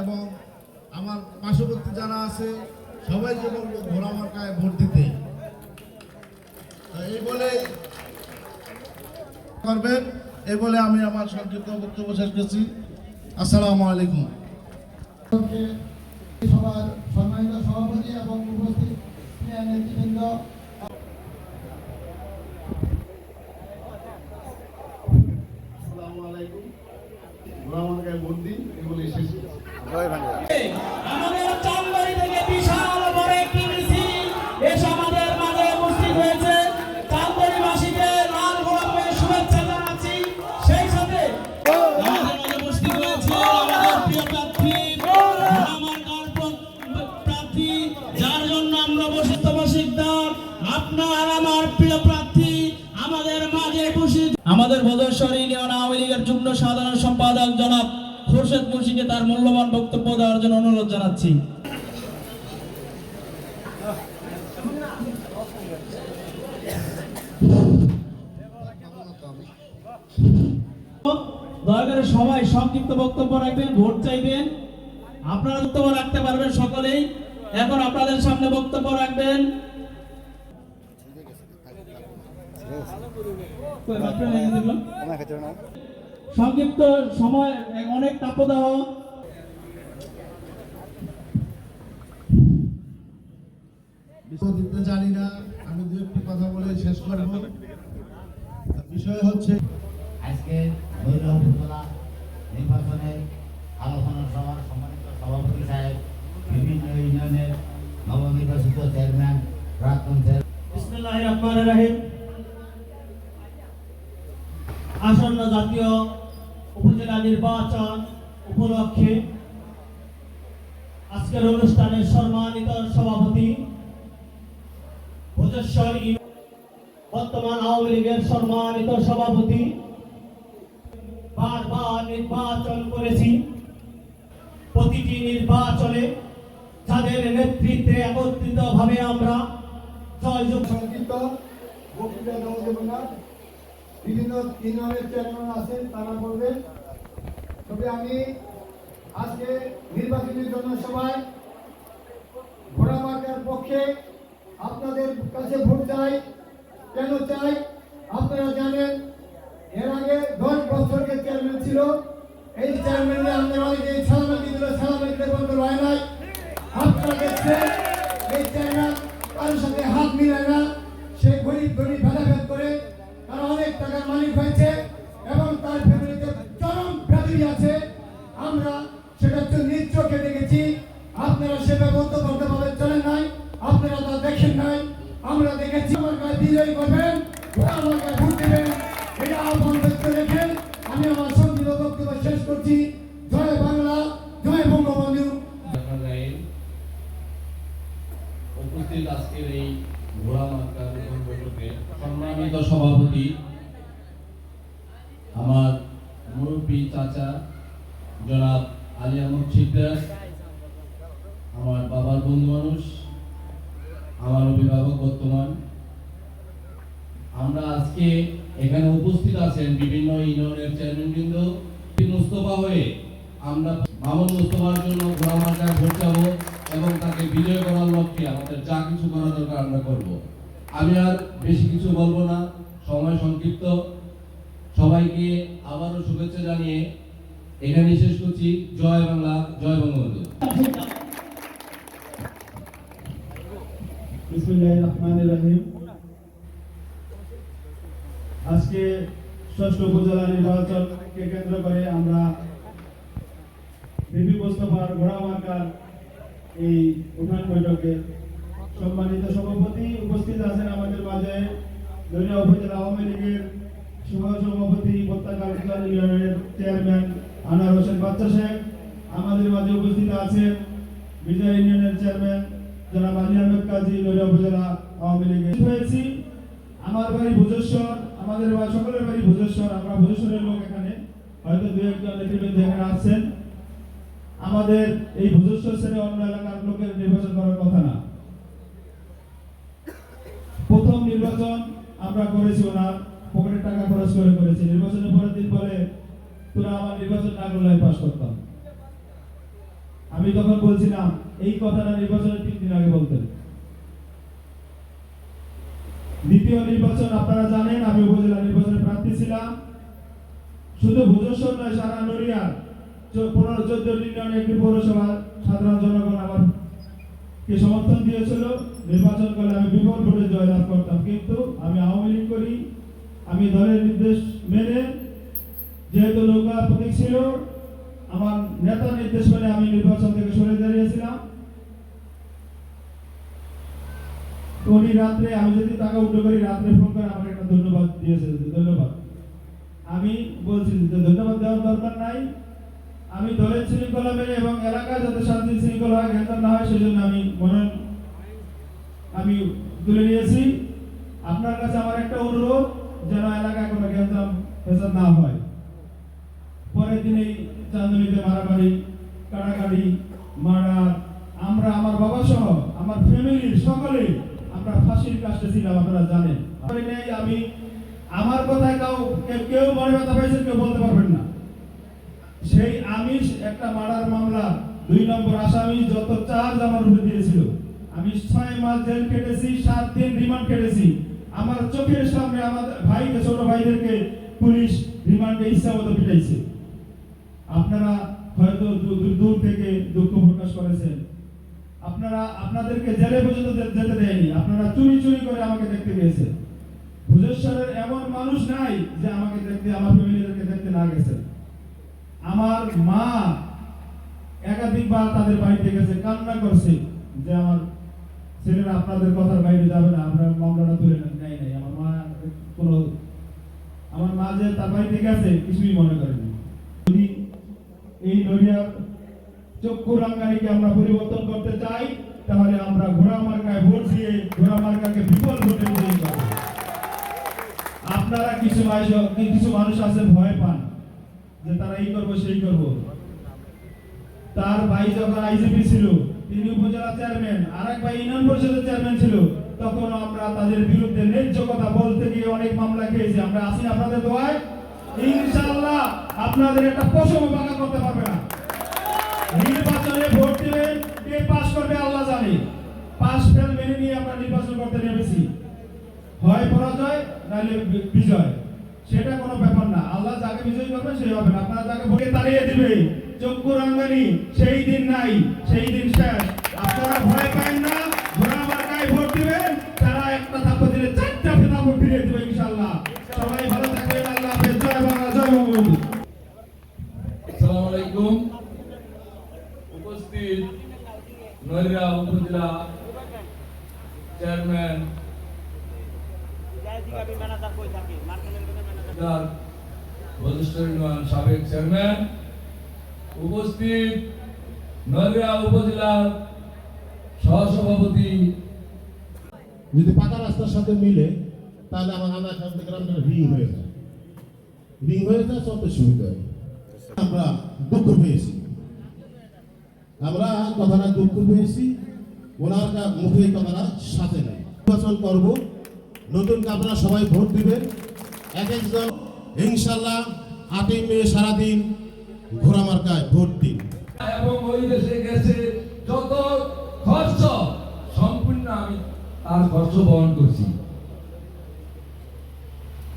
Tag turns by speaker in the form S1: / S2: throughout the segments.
S1: এবং আমার পার্শ্ববর্তী যারা আছে সবাইকে বলব ঘোড়া মার্কায় ভোট দিতে। এই বলে করবেন, এই বলে আমি আমার সংক্ষিপ্ত বক্তব্য শেষ করছি। আসসালামু আলাইকুম।
S2: সবার সম্মানিত সভাপতি এবং উপস্থিত নেতৃবৃন্দ
S3: আমাদের মাঝে ইউনিয়ন আওয়ামী লীগের যুগ্ম সাধারণ সম্পাদক জনাব খোরশেদ মুন্সিকে তার মূল্যবান বক্তব্য দেওয়ার জন্য অনুরোধ জানাচ্ছি। দয়া করে সবাই সংক্ষিপ্ত বক্তব্য রাখবেন, ভোট চাইবেন। আপনারা বক্তব্য রাখতে পারবেন সকলেই। এখন আপনাদের সামনে বক্তব্য রাখবেন। সংক্ষিপ্ত সময় অনেক তাপদাহ।
S1: দিতে জানি না আমি দু একটি কথা বলে শেষ করব। বিষয় হচ্ছে
S4: আজকে ভৈরব নির্বাচনে আলোচনা সভার সম্মানিত সভাপতি সাহেব বিভিন্ন ইউনিয়নের নবনির্বাচিত চেয়ারম্যান প্রাক্তন চেয়ারম্যান।
S3: বিসমিল্লাহির রহমানির রহিম। জাতীয় উপজেলা নির্বাচন উপলক্ষে আজকের অনুষ্ঠানের সম্মানিত সভাপতি ভোজেশ্বর বর্তমান আওয়ামী লীগের সম্মানিত সভাপতি বারবার নির্বাচন করেছি। প্রতিটি নির্বাচনে যাদের নেতৃত্বে একত্রিত ভাবে আমরা জয়যুক্ত
S2: বক্তৃতা দেওয়া বিভিন্ন ইউনিয়নের চেয়ারম্যান আছেন, তারা বলবেন। তবে আমি আজকে নির্বাচনী জনসভায় ঘোড়া মার্কার পক্ষে আপনাদের কাছে ভোট চাই। কেন চাই? আপনারা জানেন, এর আগে দশ বছরকে চেয়ারম্যান ছিল, এই চেয়ারম্যানে আমাদের অনেকে সালামাতি দিল সালামাতিতে বন্ধ হয় নাই। আপনারা দেখছেন এই চেয়ারম্যান কারোর সাথে হাত মিলায় না। সে গরিব গরিব ভেদাভেদ করে তারা অনেক টাকার মালিক হয়েছে এবং তার ফ্যামিলিতে চরম ব্যাধি আছে। আমরা সেটা হচ্ছে নিজ চোখে দেখেছি। আপনারা সেটা বদ্ধপদ্ধ ভাবে চলেন নাই, আপনারা তা দেখেন নাই। আমরা দেখেছি আমার গায়ে বিজয়ী করবেন আমার গায়ে ভোট দেবেন। এটা আহ্বান ব্যক্ত রেখে আমি আমার সংক্ষিপ্ত বক্তব্য শেষ করছি। জয় বাংলা, জয় বঙ্গবন্ধু।
S5: উপস্থিত আজকের এই ঘোড়া মার্কা সম্মানিত সভাপতি আমার মুরব্বী চাচা, জনাব আলী আহমদ শিকদার আমার বাবার বন্ধু মানুষ, আমার অভিভাবক বর্তমান। আমরা আজকে এখানে উপস্থিত আছেন বিভিন্ন ইউনিয়নের চেয়ারম্যানবৃন্দ মুস্তফা হয়ে আমরা মামুন মুস্তফার জন্য ঘোড়া মার্কায় ভোট যাব এবং তাকে বিজয় করার লক্ষ্যে আমাদের যা কিছু করা দরকার আমরা করব। আমি আর বেশি কিছু বলব না, সময় সংক্ষিপ্ত। সবাইকে আবারও শুভেচ্ছা জানিয়ে এখানে শেষ করছি। জয় বাংলা, জয় বঙ্গবন্ধু।
S6: আজকে ষষ্ঠ উপজেলা নির্বাচনকে কেন্দ্র করে আমরা বিপি মোস্তফার ঘোড়া মার্কার এই উঠান বৈঠকে সম্মানিত সভাপতি উপস্থিত আছেন আমাদের মাঝে। দলিয়া উপজেলা আওয়ামী লীগের সহ সভাপতি পতাকা ইউনিয়নের চেয়ারম্যান আনোয়ার হোসেন বাচ্চা সাহেব। আমাদের মাঝে উপস্থিত আছেন বিজয় ইউনিয়নের চেয়ারম্যান জনাব আলী আহমেদ কাজী নড়িয়া উপজেলা আওয়ামী লীগের। হয়েছি আমার বাড়ি ভোজেশ্বর, আমাদের সকলের বাড়ি ভোজেশ্বর, আমরা ভোজেশ্বরের লোক এখানে। হয়তো দু একজন নেতৃবৃন্দ এখানে আসছেন। আমাদের এই ভোজেশ্বর ছেড়ে অন্য এলাকার লোকের নির্বাচন করার কথা না। প্রথম নির্বাচন আমরা করেছি ওনার। পকেটের টাকা খরচ করে করেছি। নির্বাচনের পরের দিন পরে তোরা আমার নির্বাচন না করলে আমি পাশ করতাম। আমি তখন বলছিলাম, এই কথাটা নির্বাচনের তিন দিন আগে বলতেন। দ্বিতীয় নির্বাচন আপনারা জানেন, আমি উপজেলা নির্বাচনে প্রার্থী ছিলাম। শুধু ভুজস্বর নয়, সারা নড়িয়ার পনেরো, চোদ্দ ইউনিয়ন একটি পৌরসভা সাধারণ জনগণ আমার কে সমর্থন দিয়েছিল। নির্বাচন করলে আমি বিপুল ভোটে জয়লাভ করতাম। কিন্তু আমি আওয়ামী লীগ করি আমি দলের নির্দেশ মেনে যেহেতু নৌকা প্রতীক ছিল, আমার নেতার নির্দেশ মেনে আমি নির্বাচন থেকে সরে দাঁড়িয়েছিলাম। উনি রাত্রে, আমি যদি টাকা উল্টো করি, রাত্রে ফোন করে আমাকে একটা ধন্যবাদ দিয়েছে ধন্যবাদ। আমি বলছি যে ধন্যবাদ দেওয়ার দরকার নাই। আমি দলের শৃঙ্খলা মেনে এবং এলাকায় যাতে শান্তি শৃঙ্খলা হয় গ্রেফতার না হয়, সেজন্য আমি মনে আমি তুলে নিয়েছি। আপনার কাছে আমার একটা অনুরোধ যেন এলাকায় কোনো গ্যাঞ্জাম ফেসাদ না হয়। পরের দিন এই চান্দনীতে মারামারি কাড়াকাড়ি মারা আমরা আমার বাবা সহ আমার ফ্যামিলির সকলে আমরা ফাঁসির কাছে ছিলাম, আপনারা জানেন। আমি আমার কথায় কেউ- কেউ মনে ব্যথা পাইছেন কেউ বলতে পারবেন না। সেই আমিষ, একটা মারার মামলা, দুই নম্বর আসামি যত চার্জ আমার উপরে দিয়েছিল। আমি ছয় মাস জেল কেটেছি সাত দিন রিমান্ড কেটেছি আমার চোখের সামনে আমাদের ভাইকে, ছোট ভাইদেরকে পুলিশ রিমান্ডে ইচ্ছা মতো পিটাইছে। আপনারা হয়তো দূর থেকে দুঃখ প্রকাশ করেছেন। আপনারা, আপনাদেরকে জেলে পর্যন্ত যেতে দেয়নি। আপনারা চুরি চুরি করে আমাকে দেখতে গিয়েছেন। ভুজেশ্বরের এমন মানুষ নাই যে আমাকে দেখতে, আমার ফ্যামিলিদেরকে দেখতে না গেছেন আমার মা একাধিকবার তাদের বাড়িতে গেছে, কান্না করছে যে আমার ছেলেরা আপনাদের কথার বাইরে যাবে না, আপনার মামলাটা তুলে নেন। কোনো, আমার মা যে তার বাড়িতে গেছে কিছুই মনে করেনি যদি এই নড়িয়ার চক্ষু রাঙ্গানিকে আমরা পরিবর্তন করতে চাই, তাহলে আমরা ঘোড়া মার্কায় ভোট দিয়ে ঘোড়া মার্কাকে বিপুল ভোটে বিজয়ী করব। আপনারা কিছু মানুষ- কিছু মানুষ আছে, ভয় পান যে তারা এই করব, সেই করব। তার ভাই যখন আইজিপি ছিল, তিনি উপজেলা চেয়ারম্যান আর এক ভাই ইউনিয়ন পরিষদের চেয়ারম্যান ছিল তখন আমরা তাদের বিরুদ্ধে ন্যায্য কথা বলতে গিয়ে অনেক মামলা খেয়েছি। আমরা আসি আপনাদের দোয়ায়? ইনশাআল্লাহ আপনাদের একটা পশম বাঁকা করতে পারবে না। নির্বাচনে ভোট দিবেন কে পাস করবে আল্লাহ জানে। পাস ফেল মেনে নিয়ে আমরা নির্বাচন করতে নেমেছি। হয় পরাজয়, নাহলে বিজয়। সেটা কোনো ব্যাপার না। আল্লাহ যাকে বিজয় করবে সেই হবে না। আপনারা যাকে ভোটে তাড়িয়ে দিবে চক্ষু রাঙ্গানি সেই দিন নাই, সেই দিন শেষ। আপনারা ভয় পান না
S7: নড়িয়া উপজেলা চেয়ারম্যান সাবেক চেয়ারম্যান উপস্থিত নড়িয়া উপজেলার সহসভাপতি
S1: যদি পাকা রাস্তার সাথে মিলে তাহলে আমার থেকে আমরা রিং হয়ে যায় রিং হয়ে যায় চলতে সুবিধা আমরা দুঃখ পেয়েছি আমরা কথাটা দুঃখ পেয়েছি ওনার মুখে কথাটা সাথে নেই। নির্বাচন করব। নতুন আপনারা সবাই ভোট দিবেন। এক একজন ইনশাল্লাহ আটই মে সারাদিন ঘোড়া মার্কায় ভোট দিন।
S7: এবং ওই দেশে গেছে যত খরচ, সম্পূর্ণ আমি তার খরচ বহন করছি।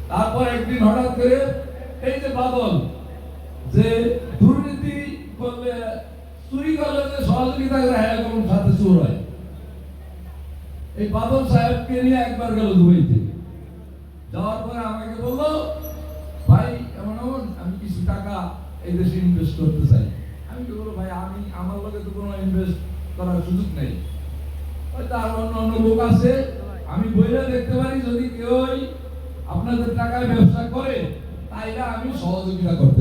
S7: তারপর একদিন হঠাৎ করে এই যে বাদল, যে দুর্নীতি করলে চুরি করলে যে সহযোগিতা করে হ্যাঁ এরকম সাথে চোর হয়। এই বাদল সাহেবকে নিয়ে একবার গেল দুবাইতে। যাওয়ার পরে আমাকে বলল, ভাই, এমন এমন, আমি কিছু টাকা এই দেশে ইনভেস্ট করতে চাই। আমি কি বলব, ভাই, আমি, আমার লগে তো কোনো ইনভেস্ট করার সুযোগ নেই। হয়তো আর অন্য অন্য লোক আছে, আমি বইলে দেখতে পারি, যদি কেউ আপনাদের টাকায় ব্যবসা করে, তাইলে আমি সহযোগিতা করতে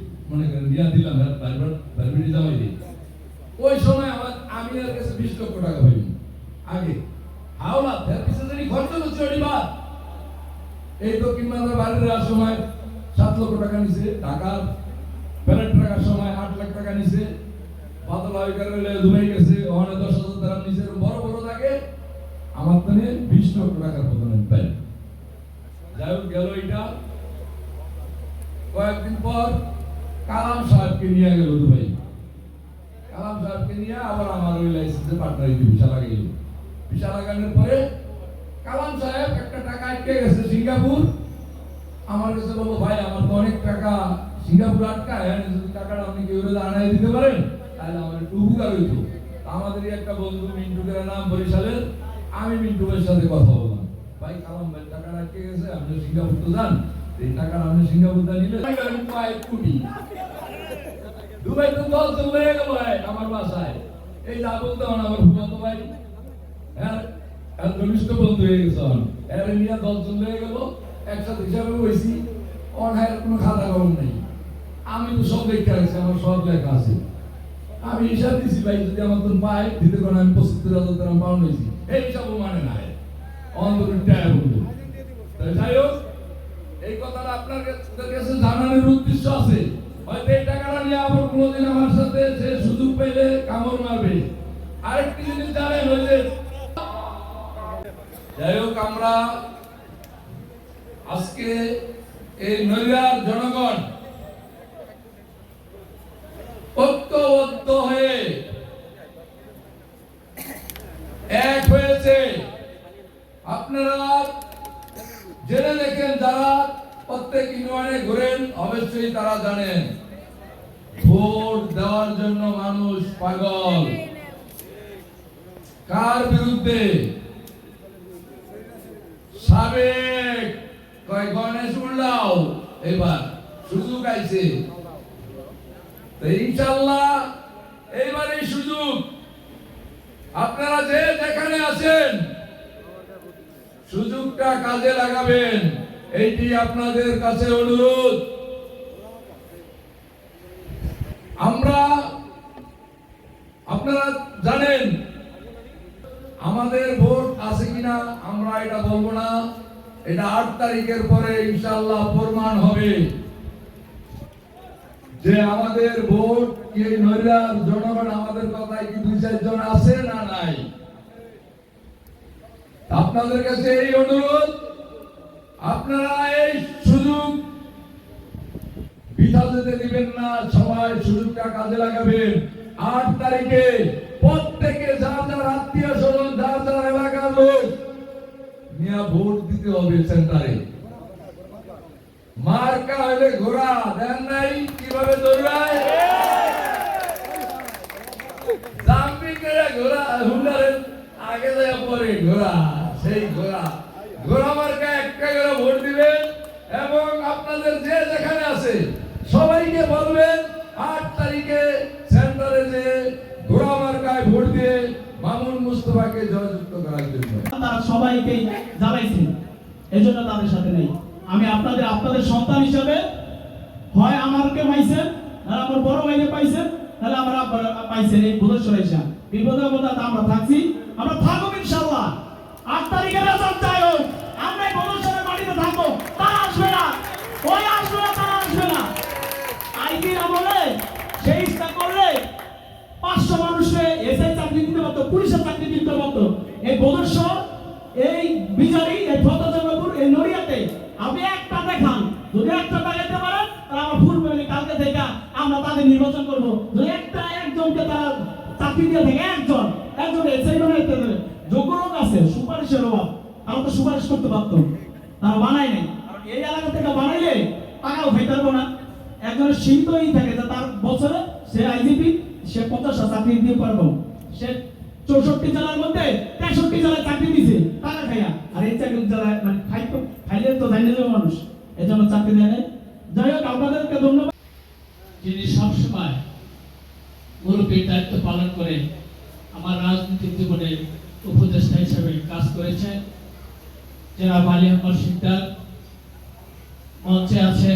S7: মনে করেন, দিয়া দিলাম বারবার বারবার জামাই দিই। ওই সময় আমার আমি এর কাছে বিশ লক্ষ টাকা পাইনি আগে। হাওলা এর পিছনে জানি খরচ হচ্ছে অডিবার এই দক্ষিণ বাংলার বাড়ি দেওয়ার সময় সাত লক্ষ টাকা নিছে, ঢাকার প্যারেড রাখার সময় আট লাখ টাকা নিছে। বাদল আবিকার হইলে দুবাই গেছে, ওখানে দশ হাজার টাকা নিছে। বড় বড় থাকে আমার তো বিশ লক্ষ টাকার মতন আমি পাই যাই হোক, গেল এটা কয়েকদিন পর কালাম সাহেবকে নিয়ে গেল দুবাই কালাম সাহেবকে নিয়ে আবার আমার ওই লাইসেন্সে পার্টনার ভিসা লাগাইল। ভিসা লাগানোর পরে কালাম সাহেব একটা টাকা আটকে গেছে সিঙ্গাপুর। আমার কাছে বলল ভাই আমার তো অনেক টাকা সিঙ্গাপুর আটকায় হ্যাঁ, যদি টাকাটা আপনি কেউ আনাই দিতে পারেন তাহলে আমার একটু উপকার হইতো। একটা বন্ধু নাম বরিশালের আমি সাথে কথা বললাম। ভাই কালাম ভাই আটকে গেছে আপনি সিঙ্গাপুর তো যান এই টাকাটা আপনি সিঙ্গাপুর নিলে কোটি। দুবাই তো দল চলে গেল আমার বাসায়। এই যা বলতে আমার আমার ফুফাতো ভাই। হ্যাঁ ঘনিষ্ঠ বন্ধু হয়ে গেছে আমার। এর নিয়ে দল চলে গেল। একসাথে হিসাবে বসি অনায়ের কোনো খাতা কলম নেই। আমি তো সব দেখতে রাখছি আমার সব লেখা আছে। আমি হিসাব দিছি, ভাই, যদি আমার তো পাই দিতে কোন আমি পঁচাত্তর হাজার টাকা পাউন্ড হয়েছি এই হিসাবও মানে না অন্তর টাকা বলব। যাই হোক, এই কথাটা আপনার কাছে জানানোর উদ্দেশ্য আছে। হয়তো এই টাকাটা নিয়ে আবার কোনোদিন আমার সাথে সে সুযোগ পেলে কামড় মারবে। আরেকটি জিনিস জানেন, ওই যে যাই হোক, আমরা আজকে এই নৈরার জনগণ ঐক্যবদ্ধ হয়ে এক হয়েছে আপনারা জেনে দেখেন যারা প্রত্যেক ইউনিয়নে ঘুরেন অবশ্যই তারা জানেন ভোট দেওয়ার জন্য মানুষ পাগল কার বিরুদ্ধে সাবেক কয় গণেশ উল্লাও এবার সুযোগ আইছে তো ইনশাল্লাহ এইবারে সুযোগ আপনারা যে যেখানে আছেন সুযোগটা কাজে লাগাবেন এইটি আপনাদের কাছে অনুরোধ। আমরা, আপনারা জানেন, আমাদের ভোট আছে কিনা আমরা এটা বলব না। এটা আট তারিখের পরে ইনশাল্লাহ প্রমাণ হবে। যে আমাদের ভোট কি নৈরার জনগণ আমাদের কথায় কি দুই চারজন আছে না নাই? আপনাদের কাছে এই অনুরোধ, আপনারা এই সুযোগ। বিধা যেতে দিবেন না, সবাই সুযোগটা কাজে লাগাবেন। আট তারিখে প্রত্যেকে যার যার আত্মীয় স্বজন, যার যার এলাকার লোক, নিয়ে ভোট দিতে হবে সেন্টারে। মার্কা হইলে ঘোড়া, দেন নাই, কীভাবে দৌড়ায়? ঘোড়া, হুন্ডারের আগে যায় পরে ঘোড়া, সেই ঘোড়া মার্কা একটা করে ভোট দিবেন এবং আপনাদের যে যেখানে আছে। সবাইকে বলবেন, আট তারিখে সেন্টারে যে ঘোড়া মার্কায় ভোট দিয়ে মামুন মুস্তফাকে জয়যুক্ত করার জন্য।
S8: তারা সবাইকেই জ্বালাইছেন। এজন্য তাদের সাথে নেই। আমি আপনাদের আপনাদের সন্তান হিসাবে হয় আমারকে পাইছেন, আর আমার বড় ভাইকে পাইছেন, তাহলে আমরা পাইছেন এই বুধেশ্বর এসা। বিপদে আমরা থাকছি। আমরা থাকব ইনশাল্লাহ আট তারিখের রেজাল্ট চাই হোক আমরা এই বুধেশ্বরের মাটিতে থাকব তারা আসবে না ওই আসবে না তারা আসবে না আইপির আমলে সেই ইচ্ছা করলে পাঁচশো এসআই চাকরি দিতে পারতো, পুলিশের চাকরি দিতে পারতো। এই এই বিজারি এই এই নড়িয়াতে আপনি যদি পারেন, তাহলে আমার ফুল কালকে থেকে আমরা তাদের নির্বাচন করব। যদি একটা একজনকে তারা চাকরি দিয়ে থাকে, একজন একজন এসআই বানাইতে আছে, সুপারিশের অভাব। তারা তো সুপারিশ করতে পারতো। তারা বানায় নাই। এই এলাকা থেকে বানাইলে টাকাও খাইতে না। একজনের সীমিতই থাকে যে তার বছরে সে আইজিপি সে পঞ্চাশটা চাকরি দিয়ে পারব। সে চৌষট্টি জেলার মধ্যে তেষট্টি জেলায় চাকরি দিছে টাকা খাইয়া আর এই চাকরি জেলায় মানে খাই তো খাইলে তো জানিয়ে যাবে মানুষ এই জন্য চাকরি দেয় নাই। যাই হোক, আপনাদেরকে ধন্যবাদ।
S9: যিনি সবসময় মুরব্বীর দায়িত্ব পালন করে আমার রাজনৈতিক জীবনে উপদেষ্টা হিসেবে কাজ করেছেন, জনাব আলী আহমদ সিকদার মঞ্চে আছে।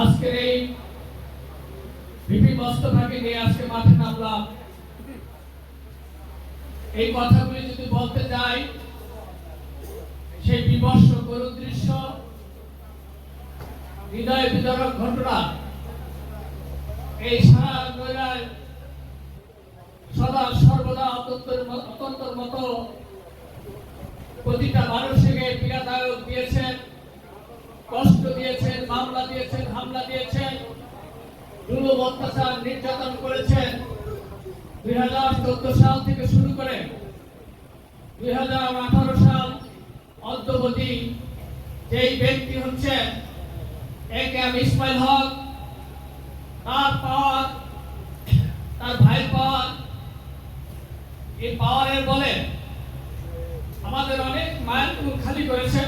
S9: আজকের এই ভিপি নিয়ে আজকে মাঠে নামলাম। এই কথাগুলি যদি বলতে যাই, সেই বিমর্ষ করুণ দৃশ্য, হৃদয় বিদরক ঘটনা, এই সারা সদা সর্বদা অত্যন্তর মতো প্রতিটা মানুষকে পীড়াদায়ক দিয়েছেন, কষ্ট দিয়েছেন, মামলা দিয়েছেন, হামলা দিয়েছেন। নির্যাতন করেছেন দুই হাজার চোদ্দ সাল থেকে শুরু করে দুই হাজার আঠারো সাল অদ্যবধি যেই ব্যক্তি হচ্ছে এ কে এম ইসমাইল হক। তার পাওয়ার, তার ভাই পাওয়ার, এই পাওয়ারের বলে আমাদের অনেক মায়ের খালি করেছে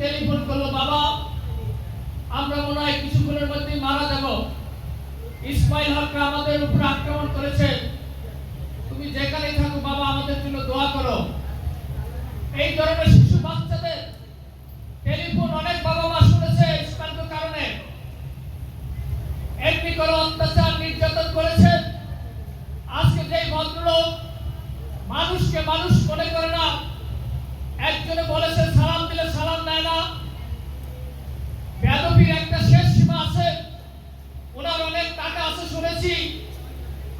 S9: টেলিফোন করল, বাবা, আমরা মনে হয় কিছুক্ষণের মধ্যে মারা যাব। ইসমাইল হক আমাদের উপর আক্রমণ করেছে। তুমি যেখানেই থাকো, বাবা, আমাদের জন্য দোয়া করো। এই ধরনের শিশু বাচ্চাদের টেলিফোন অনেক বাবা মা শুনেছে ইসমাইলের কারণে। এমনি করে অত্যাচার নির্যাতন করেছে। আজকে যে ভদ্রলোক মানুষকে মানুষ মনে করে না একজনে বলেছে সালাম দিলে সালাম নেয় না। বেদবীর একটা শেষ সীমা আছে। ওনার অনেক টাকা আছে শুনেছি।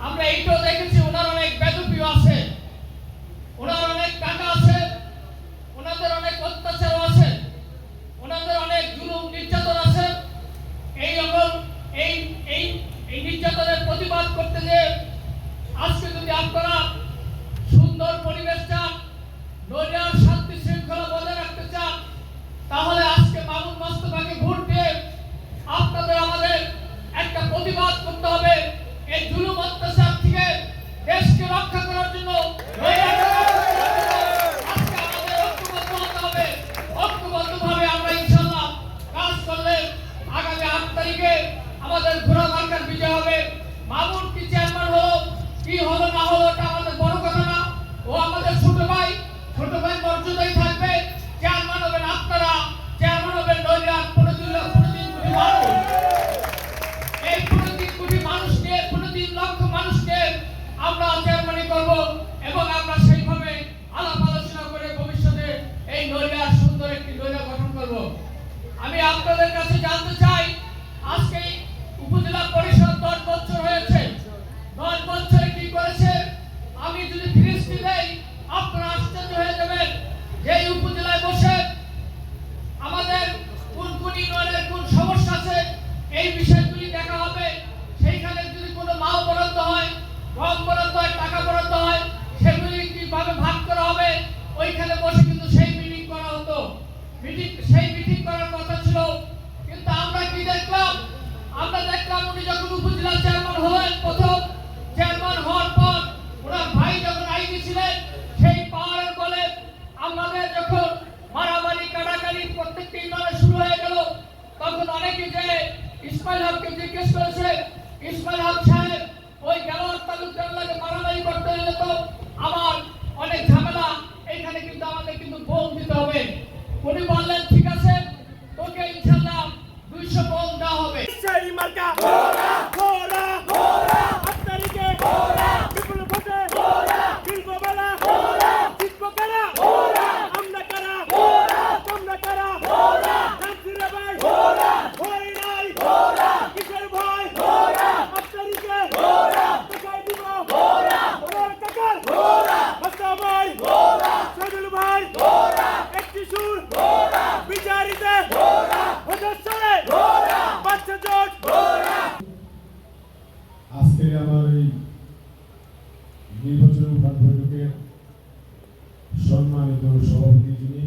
S9: আমরা এইটাও দেখেছি, ওনার অনেক বেদবিও আছে। ইসমাইল হককে জিজ্ঞেস করেছে ইসমাইল হক
S10: আজকে আমার এই নির্বাচন উঠান বৈঠকের সম্মানিত সভাপতি যিনি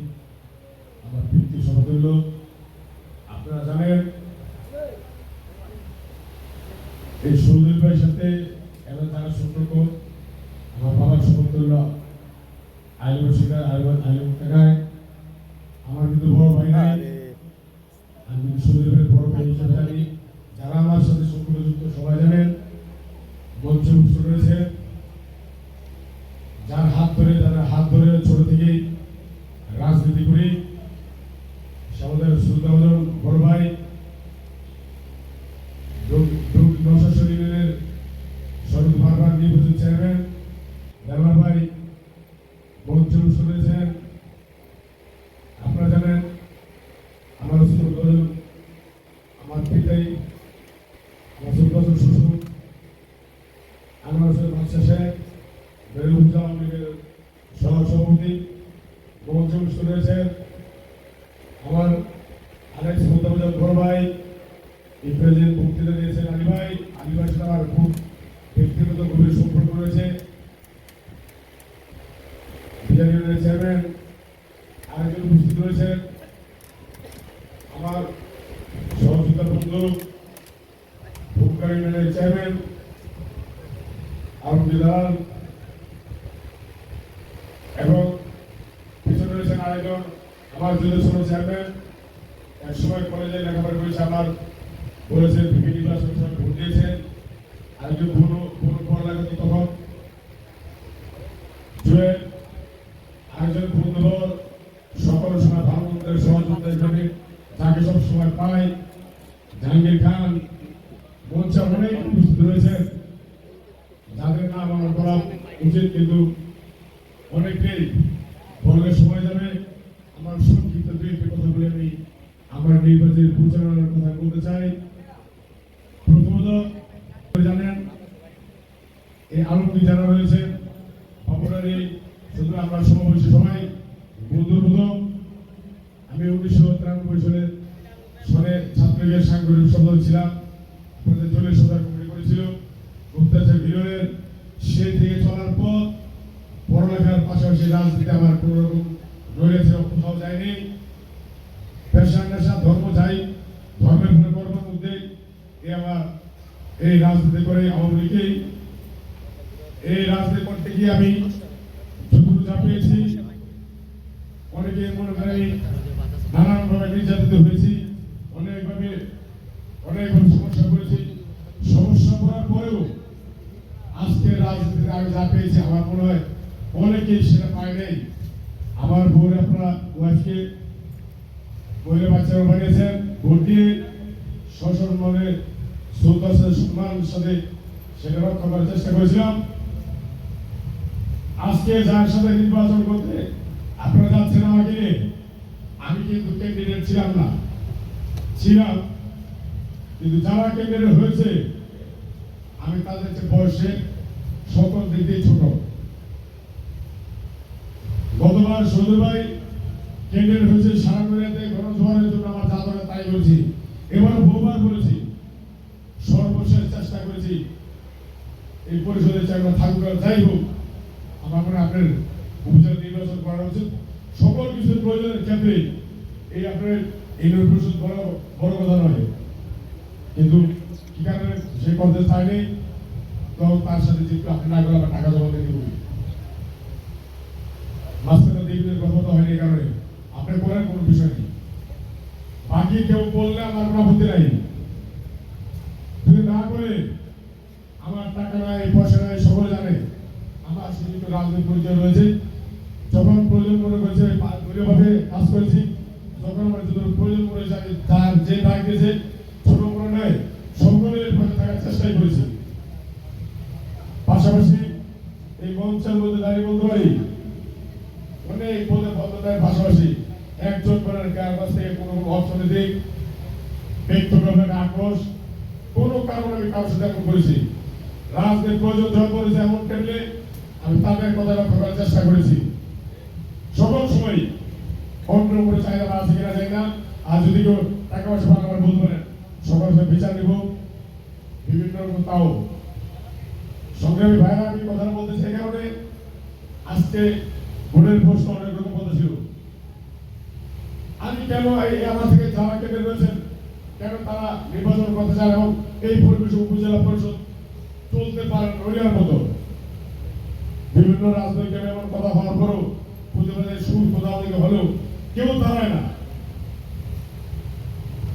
S10: আমার পিতৃ সমতুল্য মঞ্চে উপস্থিত রয়েছেন আপনারা জানেন আমার সুলতান আমার পিতাই আমার সুলতান শ্বশুর আমার হোসেন বাদশাহ শেখ বেরুজা আওয়ামী লীগের সহসভাপতি মঞ্চে উপস্থিত রয়েছেন আমার আরেক শ্রদ্ধাভাজন বড় ভাই ইংরেজির বক্তৃতা দিয়েছেন আলী ভাই আলী ভাইয়ের সাথে আমার খুব ব্যক্তিগত গভীর সম্পর্ক রয়েছে বিজয় ইউনিয়নের চেয়ারম্যান আরেকজন উপস্থিত রয়েছেন আমার সহযোগিতা বন্ধু ভূমিকা ইউনিয়নের চেয়ারম্যান আরব বিলাল এবং পিছনে রয়েছেন আরেকজন আমার জুলেশন চেয়ারম্যান এক সময় কলেজে লেখাপড়া করেছে আমার, বলেছেন বিভিন্ন নির্বাচনের সময় ভোট দিয়েছেন। পুরো পড়ালেখা তো তখন সময় ভালো জাহাঙ্গীর খান অনেক কিন্তু অনেকেই বললে সময় যাবে আমার সংক্ষিপ্ত দু একটি কথা বলে আমি আমার নির্বাচনের পরিচালনার কথা বলতে চাই। প্রথমত জানেন, এই আলোকী যারা রয়েছে অপরাধী শুধু আমরা সমাবেশে সবাই বন্ধুর আমি উনিশশো তিরানব্বই সালে সনে ছাত্রলীগের সাংগঠনিক সদস্য ছিলাম, আমাদের দলের সদর কমিটি করেছিল। মুক্তাচার বিরোধের সেই থেকে চলার পথ, পড়ালেখার পাশাপাশি রাজনীতি আমার কোনো রকম রয়েছে কোথাও যায়নি পেশা নেশা ধর্ম যাই ধর্মের উপরে কর্মের মধ্যে এ আমার এই রাজনীতি করে আওয়ামী লীগেই এই রাজনীতি করতে গিয়ে আমি যতটুকু যা পেয়েছি অনেকে মনে করে আমি নানানভাবে নির্যাতিত হয়েছি অনেকভাবে অনেকভাবে সমস্যা করেছি সমস্যা করার পরেও আজকে রাজনীতিতে আমি যা পেয়েছি আমার মনে হয় অনেকেই সেটা পায় নাই আমার বউরে আপনারা ওয়াইফকে বইলে বাচ্চারা বানিয়েছেন ভোট দিয়ে সসম্মানে শ্রদ্ধার সাথে সম্মানের সাথে সেটা রক্ষা করার চেষ্টা করেছিলাম। আজকে যার সাথে নির্বাচন করতে আপনারা যাচ্ছেন আমাকে নিয়ে, আমি কিন্তু ক্যান্ডিডেট ছিলাম না। ছিলাম, কিন্তু যারা ক্যান্ডিডেট হয়েছে, আমি তাদের চেয়ে বয়সে সকল দিক দিয়ে ছোট। গতবার সজুর ভাই ক্যান্ডিডেট হয়েছে সারা দুনিয়াতে গণজোয়ারের জন্য আমার জাতকে তাই বলছি। এবার বহুবার বলেছি সর্বশেষ চেষ্টা করেছি এই পরিষদের চেয়ারম্যান থাকুক আর যাই হোক, আমার মনে আপনার উপজেলা নির্বাচন করা উচিত। সকল কিছুর প্রয়োজনের ক্ষেত্রে এই আপনার ইউনিয়ন পরিষদ বড় বড় কথা নয়। কিন্তু কি কারণে সে পর্যায়ে চাইনি তো তার সাথে যেহেতু আপনি না করে আবার টাকা জমা দিতে হবে মাঝখানে দিকের কথা তো হয়নি এই কারণে। আপনি করেন কোনো বিষয় নেই। বাকি কেউ বললে আমার কোনো আপত্তি নাই। যদি না করে আমার টাকা নাই, পয়সা নাই, সকলে জানে। আমার সীমিত রাজনৈতিক পরিচয় রয়েছে। যখন প্রয়োজন মনে করেছে দলীয়ভাবে কাজ করেছি। যখন আমার যত প্রয়োজন হয়েছে আমি তার যে ডাক দিয়েছে, ছোট বড় নয়, সকলের পাশে থাকার চেষ্টাই করেছি। পাশাপাশি এই মঞ্চের মধ্যে দাঁড়িয়ে বলতে পারি, অনেক পদে পদতার পাশাপাশি একজন করেন কার কাছ থেকে কোনো কোনো অর্থনৈতিক, ব্যক্তিগত আক্রোশ কোনো কারণে আমি কারোর সাথে করেছি। রাজনীতির প্রয়োজন করেছে এমন টেবলে আমি তাদের কথা রক্ষা চেষ্টা করেছি। সকল সময় অন্য করে চাহিদা আছে কিনা না। আর যদি কেউ টাকা পয়সা পান আমার বলতে পারেন সকল সময় বিচার নিব। বিভিন্ন রকম তাও। সংগ্রামী ভাইরা আমি কথা বলতে চাই কারণে আজকে ভোটের প্রশ্ন অনেক রকম কথা ছিল। আমি কেন এই আমার থেকে যারা কেটে রয়েছেন, কেন তারা নির্বাচন করতে চান এবং এই পরিবেশে উপজেলা পরিষদ চলতে পারে রইয়ার মতো। বিভিন্ন রাজনৈতিক এমন কথা হওয়ার পরেও প্রতিবাদের সুর কোথাও থেকে হলেও কেউ দাঁড়ায় না।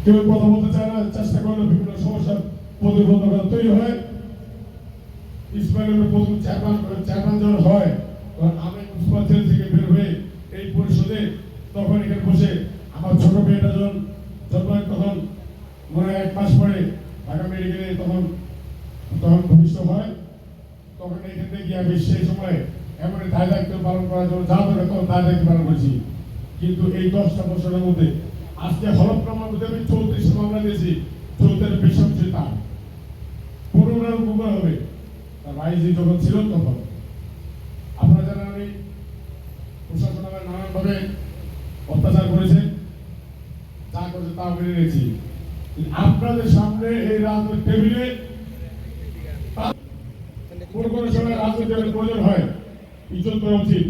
S10: কেউ কথা বলতে চায় না, চেষ্টা করলে বিভিন্ন সমস্যার প্রতিবন্ধকতা তৈরি হয়। ইসমাইলের প্রথম চেয়ারম্যান চেয়ারম্যান যখন হয় আমি জেল থেকে বের হয়ে এই পরিষদে তখন এখানে বসে আমার ছোট মেয়েটা যখন তখন মনে হয় এক মাস পরে ঢাকা মেডিকেলে তখন তখন ভবিষ্যৎ হয়, তখন এখান থেকে আমি সেই সময় এমন দায় দায়িত্ব পালন করার জন্য যা দরকার তখন দায় দায়িত্ব পালন করছি। কিন্তু এই দশটা বছরের মধ্যে আজকে হলফনামার মধ্যে আমি চৌত্রিশ মামলা দিয়েছি, চৌত্রিশ হচ্ছে তার। পুরোটা উপকার হবে, তার ভাইজি যখন ছিল তখন। আপনারা জানেন আমি প্রশাসন আমার নানানভাবে অত্যাচার করেছে, যা করেছে তা মেনে নিয়েছি। আপনাদের সামনে এই রাজনৈতিক টেবিলে কোনো সময় রাজনীতির প্রয়োজন হয়। ইজ্জত করা উচিত।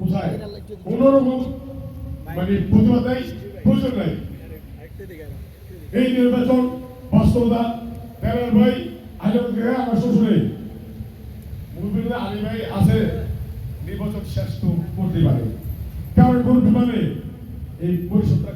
S10: কোথায়? কোনোরকম মানে প্রতিবাদ নেই প্রয়োজন নেই। এই নির্বাচন বাস্তবতা দেবেন ভাই আজকে আমার শ্বশুরে। মুরবিল্লা আলী ভাই আছে, নির্বাচন শেষ তো করতে পারে। কারণ কোন বিমানে এই পরিষদটা